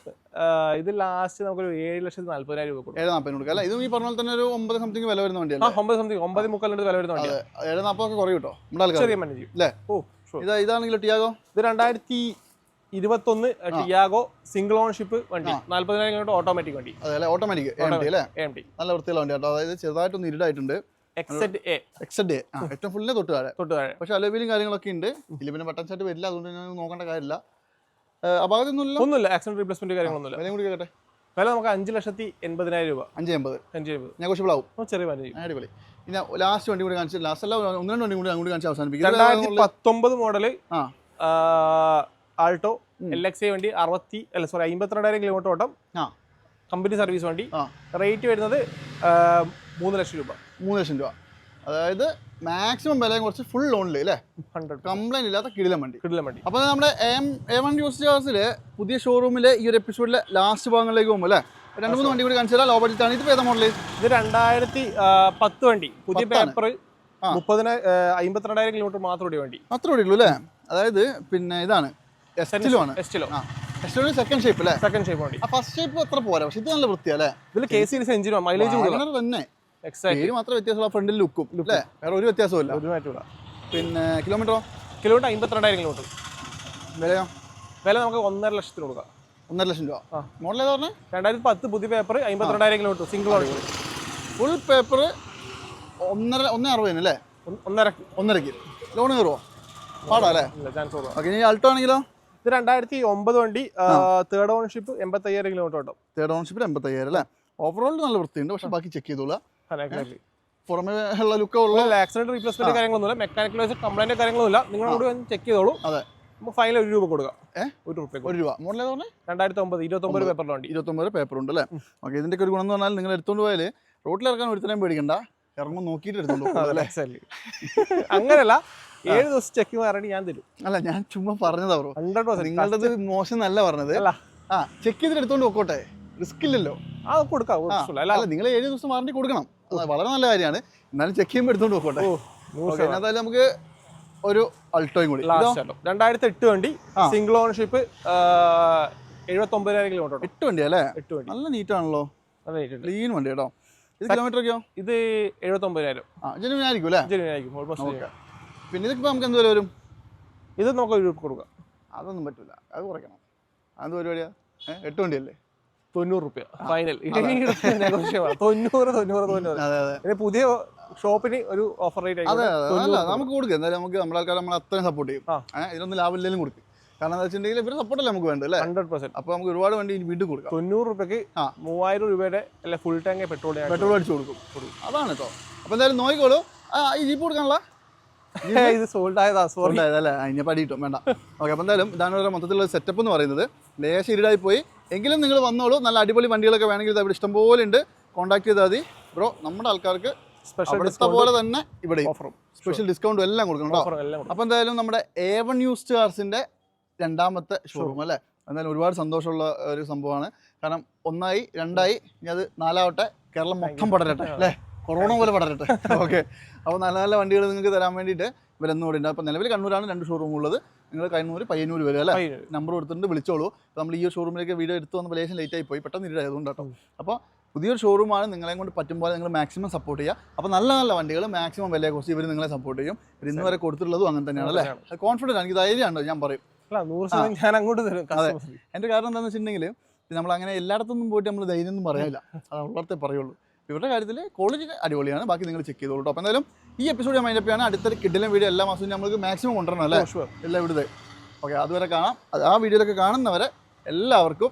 ഇത് ലാസ്റ്റ് നമുക്കൊരു ഏഴ് ലക്ഷത്തി നാല്പതിനായിരം രൂപ കൊടുക്കും. ഏഴ് നാൽപ്പതിന് കൊടുക്കാം. അല്ല? ഇതും ഈ പറഞ്ഞ പോലെ തന്നെ ഒരു ഒമ്പത് സംതിങ് വില വരുന്ന വണ്ടി ഒമ്പത് സംതിങ് ഒമ്പത് മുക്കാലിന്റെ വില വരുന്ന വണ്ടി ഏഴ് നാൽപ്പതൊക്കെ കുറയും കേട്ടോ. നമ്മുടെ ആൾക്കാർ ചെറിയ അല്ലേ? ഓ ഇതാ ഇതാണെങ്കിലോ ടിയാഗോ? ഇത് രണ്ടായിരത്തി ഇരുപത്തൊന്ന് ടിയാഗോ സിംഗിൾ ഓൺഷിപ്പ് വണ്ടി. നാല്പതിനായിരം കിലോമീറ്റർ ഓട്ടോമാറ്റിക് വണ്ടി. അതെ ഓട്ടോമാറ്റിക് നല്ല വൃത്തിയുള്ള വണ്ടി കേട്ടോ അതായത് ചെറുതായിട്ടൊന്ന് ഇരുടായിട്ടുണ്ട്. ഏറ്റവും ഫുള്ളിനെ തൊട്ട് താഴെ. തൊട്ട് താഴെ. പക്ഷെ അലോബിലും കാര്യങ്ങളൊക്കെ ഉണ്ട്. ഇതിൽ പിന്നെ ബട്ടൺ സെറ്റ് വരില്ല. അതുകൊണ്ട് ഞാൻ നോക്കേണ്ട കാര്യമില്ല. അപാകത്തൊന്നുമില്ല ഒന്നുമില്ല. ആക്സിഡന്റ് റീപ്ലേസ്മെന്റ് കാര്യങ്ങളൊന്നുമില്ല. വിലയും കൂടി കേട്ടെ വില നമുക്ക് അഞ്ച് ലക്ഷത്തി എൺപതിനായിരം രൂപ. അഞ്ച് എൺപത്. അഞ്ച് എൺപത്. നെഗോഷ്യബിൾ ആവും ചെറിയ ചെയ്യും അടിപൊളി. ഇനി ലാസ്റ്റ് വണ്ടി കൂടി കാണിച്ചു ലാസ്റ്റ് അല്ല ഒന്ന് രണ്ട് വണ്ടി കൂടി അങ്ങോട്ട് കാണിച്ച് അവസാനിപ്പിക്കും. രണ്ടായിരത്തി പത്തൊമ്പത് മോഡൽ ആ ആൾട്ടോ? എൽ എക്സ് ഐ വണ്ടി അറുപത്തി അല്ല സോറി അമ്പത്തിരണ്ടായിരം കിലോമീറ്റർ ഓട്ടം. ആ. കമ്പനി സർവീസ് വണ്ടി. ആ. റേറ്റ് വരുന്നത് മൂന്ന് ലക്ഷം രൂപ. മൂന്ന് ലക്ഷം രൂപ. അതായത് മാക്സിമം വിലയും കുറച്ച് ഫുൾ ലോണിൽ അല്ലേ ഹൺഡ്രഡ് കംപ്ലൈന്റ് ഇല്ലാത്ത കിടിലം വണ്ടി. കിടിലം വണ്ടി. അപ്പോൾ നമ്മുടെ എം എ വൺ യൂസ് ചാർസിൽ പുതിയ ഷോറൂമിലെ ഈ ഒരു എപ്പിസോഡിലെ ലാസ്റ്റ് ഭാഗങ്ങളിലേക്ക് പോകുമ്പോൾ അല്ലേ രണ്ട് മൂന്ന് വണ്ടി കൂടി കാണിച്ചാൽ ലോ ബഡ്ജറ്റ് ആണ്. ഇത് ഏതാ മോഡൽ ഇത് രണ്ടായിരത്തി പത്ത് വണ്ടി. പുതിയ പേപ്പർ മുപ്പതിന് മുപ്പതിന അമ്പത്തിരണ്ടായിരം കിലോമീറ്റർ മാത്രം ഓടിയ വണ്ടി. അത്ര ഓടിയുള്ളൂ അല്ലേ അതായത് പിന്നെ ഇതാണ്. എസ്റ്റിലും ആണ്. എസ്റ്റിലോ ആ. എസ്റ്റിലും സെക്കൻഡ് ഷേപ്പ് അല്ലേ സെക്കൻഡ് ഷേപ്പ് വണ്ടി ആ ഫസ്റ്റ് ഷേപ്പ് അത്ര പോരാ. പക്ഷെ ഇത് നല്ല വൃത്തിയല്ലേ ഇതിൽ കെ സീരീസ് എഞ്ചിനോ മൈലേജ് തന്നെ. പേര് മാത്രമേ വ്യത്യാസമുള്ള ഫ്രണ്ടിൽ ലുക്കും അല്ലേ വേറെ ഒരു വ്യത്യാസവും ഒരു മാറ്റമില്ല പിന്നെ കിലോമീറ്ററോ കിലോമീറ്റർ അമ്പത്തിരണ്ടായിരം കിലോമീറ്റർ വിലയോ? വില നമുക്ക് ഒന്നര ലക്ഷത്തിന് കൊടുക്കാം. ഒന്നര ലക്ഷം രൂപ. മോഡൽ ഏതാ പറഞ്ഞത് രണ്ടായിരത്തി പത്ത് പുതിയ paper അമ്പത്തിരണ്ടായിരം kilometre single owner full paper ഒന്നര ഒന്നേ അറുപതിന് അല്ലേ ഒന്നര. ഒന്നരക്ക് ലോൺ കയറുമോ പാടാ അല്ലേ ഓക്കെ ഇനി അൾട്ടോ ആണെങ്കിലോ? ഇത് രണ്ടായിരത്തി ഒമ്പത് വണ്ടി തേർഡ് ഓണർഷിപ്പ് എൺപത്തയ്യായിരം കിലോമീറ്റർ ഓട്ടോ. തേർഡ് ഓണർഷിപ്പ് എൺപത്തയ്യായിരം അല്ലേ? ഓവറോൾ നല്ല വൃത്തിയുണ്ട് പക്ഷെ ബാക്കി ചെക്ക് ചെയ്തോളാം. പുറമേ ഉള്ള ലുക്ക് ഉള്ള ആക്സിഡന്റ് റീപ്ലേസ്മെന്റ് കാര്യങ്ങളൊന്നുമില്ല. മെക്കാനിക്കൽ കംപ്ലൈന്റ് കാര്യങ്ങളൊന്നുമില്ല. നിങ്ങൾ കൂടി വന്ന് ചെക്ക് ചെയ്തോളൂ. അതെ. നമുക്ക് ഫൈനൽ ഒരു രൂപ കൊടുക്കാം? ഒരു രൂപ ഒരു രൂപ. മോഡൽ ഏതാ പറഞ്ഞത് രണ്ടായിരത്തി ഒമ്പത്. ഇരുപത്തൊമ്പത് പേപ്പറിലുണ്ട് ഇരുപത്തൊമ്പത് പേപ്പർ ഉണ്ട് അല്ലേ ഓക്കെ ഇതിന്റെ ഒരു ഗുണം എന്ന് പറഞ്ഞാൽ നിങ്ങൾ എടുത്തോണ്ട് പോയാൽ റോഡിൽ ഇറക്കാൻ ഒരുത്തരം പേടിക്കണ്ട. ഇറങ്ങുമ്പോൾ നോക്കിയിട്ട് അല്ലേ അങ്ങനല്ല ഏഴ് ദിവസം ചെക്ക് മാറണി ഞാൻ തരും. അല്ല ഞാൻ ചുമ്മാ പറഞ്ഞതാ ബ്രോ ഹൺഡ്രഡ് പെർസെന്റ് നിങ്ങളുടേത് മോശം നല്ല പറഞ്ഞത്. അല്ല. ആ ചെക്ക് ചെയ്തിട്ട് എടുത്തോണ്ട് നോക്കോട്ടെ. റിസ്ക് ഇല്ലല്ലോ. ആ കൊടുക്കാം അല്ല? നിങ്ങൾ ഏഴ് ദിവസം വാറണ്ടി കൊടുക്കണം. വളരെ നല്ല കാര്യമാണ്. എന്നാലും ചെക്ക് ചെയ്യുമ്പോൾ എടുത്തോണ്ട് നോക്കോട്ടെ. എന്നാലും നമുക്ക് ഒരു അൾട്ടോയും കൂടി. രണ്ടായിരത്തി എട്ട് വണ്ടി സിംഗിൾ ഓണർഷിപ്പ് എഴുപത്തി ഒമ്പതിനായിരം കിലോമീറ്റർ എട്ട് വണ്ടി അല്ലേ? എട്ട് വണ്ടി. നല്ല നീറ്റാണല്ലോ ക്ലീൻ വണ്ടി കേട്ടോ. ഇത് കിലോമീറ്റർ ഒക്കെയോ? ഇത് എഴുപത്തി ഒമ്പതിനായിരം ആ ജനുവിൻ ആയിരിക്കും അല്ലേ ഓൾമോസ്റ്റ് ഓക്കെ. പിന്നെ ഇതൊക്കെ നമുക്ക് എന്ത് വില വരും? ഇത് നമുക്ക് ഒരു കൊടുക്കാം. അതൊന്നും പറ്റില്ല അത് കുറയ്ക്കണം. അത് പരിപാടിയാ? എട്ട് വണ്ടിയല്ലേ? തൊണ്ണൂറ് റുപ്യ. ഫൈനൽ തൊണ്ണൂറ് തൊണ്ണൂറ് തൊണ്ണൂറ്. പുതിയ ഷോപ്പിന് ഒരു ഓഫർ റേറ്റ് അതെ നമുക്ക് കൊടുക്കുക എന്തായാലും നമുക്ക് നമ്മളെ ആൾക്കാർ നമ്മൾ അത്രയും സപ്പോർട്ട് ചെയ്യും ഇതിലൊന്നും ലാഭമില്ലെങ്കിലും കൊടുക്കും. കാരണം എന്താ വെച്ചിട്ടുണ്ടെങ്കിൽ ഇവരുടെ സപ്പോർട്ടല്ലേ നമുക്ക് വേണ്ടത് അല്ലേ? ഹൺഡ്രഡ് പെർസെന്റ് അപ്പോൾ നമുക്ക് ഒരുപാട് വണ്ടി വീട്ടിൽ വീണ്ടും കൊടുക്കാം. തൊണ്ണൂറ് റുപ്യക്ക് ആ. മൂവായിരം രൂപയുടെ അല്ല ഫുൾ ടാങ്ക് പെട്രോൾ പെട്രോൾ അടിച്ചു കൊടുക്കും. അതാണ് കേട്ടോ അപ്പോൾ എന്തായാലും നോക്കിക്കോളൂ. ആ ഈ ജീപ്പ് കൊടുക്കാനുള്ള? ഇത് സോൾഡ് ആയതാ സോൾഡ് ആയതല്ലേ? അതിനെ പടി കിട്ടും. വേണ്ട. ഓക്കെ അപ്പോൾ എന്തായാലും ഇതാണ് ഒരു മൊത്തത്തിലുള്ള സെറ്റപ്പ് എന്ന് പറയുന്നത്. ലേശം ഇരുടായി പോയി. എങ്കിലും നിങ്ങൾ വന്നോളൂ. നല്ല അടിപൊളി വണ്ടികളൊക്കെ വേണമെങ്കിൽ ഇത് ഇവിടെ ഇഷ്ടംപോലെ ഉണ്ട്. കോൺടാക്ട് ചെയ്താൽ മതി. ബ്രോ നമ്മുടെ ആൾക്കാർക്ക് സ്പെഷ്യൽ പോലെ തന്നെ ഇവിടെ സ്പെഷ്യൽ ഡിസ്കൗണ്ടും എല്ലാം കൊടുക്കണം കേട്ടോ അപ്പോൾ എന്തായാലും നമ്മുടെ എ വൺ യൂസ്ഡ് കാർസിന്റെ രണ്ടാമത്തെ ഷോറൂം അല്ലേ? എന്തായാലും ഒരുപാട് സന്തോഷമുള്ള ഒരു സംഭവമാണ്. കാരണം ഒന്നായി രണ്ടായി ഇനി അത് നാലാവട്ടെ കേരളം മൊത്തം പടരട്ടെ അല്ലേ? കൊറോണ പോലെ പടരട്ടെ. ഓക്കെ അപ്പോൾ നല്ല നല്ല വണ്ടികൾ നിങ്ങൾക്ക് തരാൻ വേണ്ടിയിട്ട് ഇവരെന്നും കൂടി ഉണ്ട്. അപ്പോൾ നിലവിൽ കണ്ണൂരാണ് രണ്ട് ഷോറൂം ഉള്ളത്. നിങ്ങൾ കണ്ണൂർ പയ്യന്നൂർ വരും അല്ലേ? നമ്പർ കൊടുത്തിട്ടുണ്ട് വിളിച്ചോളൂ. അപ്പോൾ നമ്മൾ ഈ ഷോറൂമിലേക്ക് വീഡിയോ എടുത്തു വന്നപ്പോൾ ലേശം ലേറ്റ് ആയി പോയി പെട്ടെന്ന് ഇരുടായതുകൊണ്ട് കേട്ടോ. അപ്പോൾ പുതിയൊരു ഷോറൂമാണ് നിങ്ങളെ കൊണ്ട് പറ്റും പോലെ നിങ്ങൾ മാക്സിമം സപ്പോർട്ട് ചെയ്യുക. അപ്പോൾ നല്ല നല്ല വണ്ടികൾ മാക്സിമം വിലയെ കുറിച്ച് ഇവർ നിങ്ങളെ സപ്പോർട്ട് ചെയ്യും. ഇവർ ഇന്ന് വരെ കൊടുത്തിട്ടുള്ളതും അങ്ങനെ തന്നെയാണ് അല്ലേ? കോൺഫിഡന്റ് എനിക്ക് ധൈര്യമാണ് ഞാൻ പറയും. നൂറ് ശതമാനം ഞാൻ അങ്ങോട്ട് തരും അതെ. എന്റെ എന്റെ കാരണം എന്താണെന്ന് വെച്ചിട്ടുണ്ടെങ്കിൽ നമ്മൾ അങ്ങനെ എല്ലായിടത്തൊന്നും പോയിട്ട് നമ്മൾ ധൈര്യം ഒന്നും പറയാനില്ല. അത് ഉള്ളടത്തേ പറയുള്ളൂ. ഇവരുടെ കാര്യത്തിൽ ക്വാളിറ്റി അടിപൊളിയാണ്. ബാക്കി നിങ്ങൾ ചെക്ക് ചെയ്തോളൂ കേട്ടോ അപ്പോൾ എന്തായാലും ഈ എപ്പിസോഡ് ഞാൻ മൈൻഡപ്പ് ചെയ്യാണ് അടുത്തൊരു കിഡിലും വീഡിയോ എല്ലാ മാസവും നമ്മൾക്ക് മാക്സിമം കൊണ്ടുവരണം അല്ലേ? Oh, എല്ലാം ഇവിടുത്തെ. ഓക്കെ അതുവരെ കാണാം. ആ വീഡിയോയിലൊക്കെ കാണുന്നവരെ എല്ലാവർക്കും